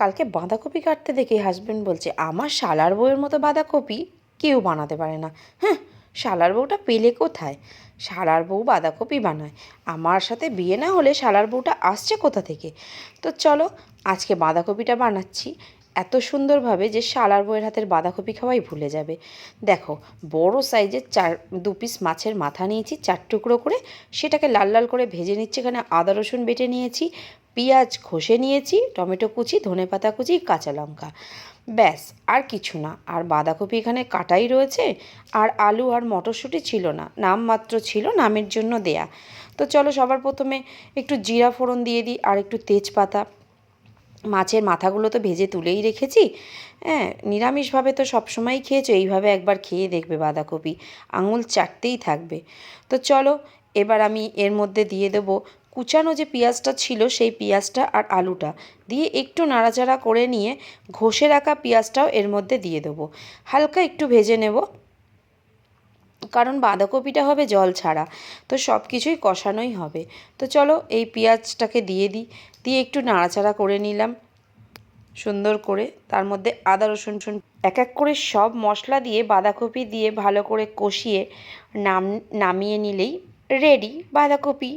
কালকে বাঁধাকপি কাটতে দেখে হাজবেন্ড বলছে, আমার শালার বউয়ের মতো বাঁধাকপি কেউ বানাতে পারে না। হ্যাঁ শালার বউটা পেলে কোথায়? শালার বউ বাঁধাকপি বানায়। আমার সাথে বিয়ে না হলে শালার বউটা আসছে কোথা থেকে? তো চলো, আজকে বাঁধাকপিটা বানাচ্ছি। এত সুন্দরভাবে যে শালার বউয়ের হাতের বাঁধাকপি খাওয়াই ভুলে যাবে। দেখো, বড় সাইজের চার, দু পিস মাছের মাথা নিয়েছি, চার টুকরো করে। সেটাকে লাল লাল করে ভেজে নিচ্ছি, এখানে আদা রসুন বেটে নিয়েছি পেঁয়াজ ঘষে নিয়েছি, টমেটো কুচি, ধনে পাতা কুচি, কাঁচা লঙ্কা। ব্যাস, আর কিছু না। আর বাঁধাকপি এখানে কাটাই রয়েছে, আর আলু আর মটরশুঁটি ছিল না। নামমাত্র ছিল নামের জন্য দেয়া। তো চলো সবার প্রথমে একটু জিরা ফোড়ন দিয়ে দিই, আর একটু তেজপাতা। মাছের মাথাগুলো তো ভেজে তুলেই রেখেছি। হ্যাঁ নিরামিষভাবে তো সবসময়ই খেয়েছো, এইভাবে একবার খেয়ে দেখবে বাঁধাকপি। আঙুল চাটতেই থাকবে। তো চলো, এবার আমি এর মধ্যে দিয়ে দেবো কুচানো যে পেঁয়াজটা ছিল, সেই পেঁয়াজটা আর আলুটা দিয়ে একটু নাড়াচাড়া করে নিয়ে ঘষে রাখা পেঁয়াজটাও এর মধ্যে দিয়ে দেবো। হালকা একটু ভেজে নেব, কারণ বাঁধাকপিটা হবে জল ছাড়া, তো সব কিছুই কষানোই হবে। তো চলো এই পেঁয়াজটাকে দিয়ে দিই, দিয়ে একটু নাড়াচাড়া করে নিলাম সুন্দর করে। তার মধ্যে আদা, রসুন, শুন, এক এক করে সব মশলা দিয়ে, বাঁধাকপি দিয়ে ভালো করে কষিয়ে নাম, নামিয়ে নিলেই রেডি বাঁধাকপি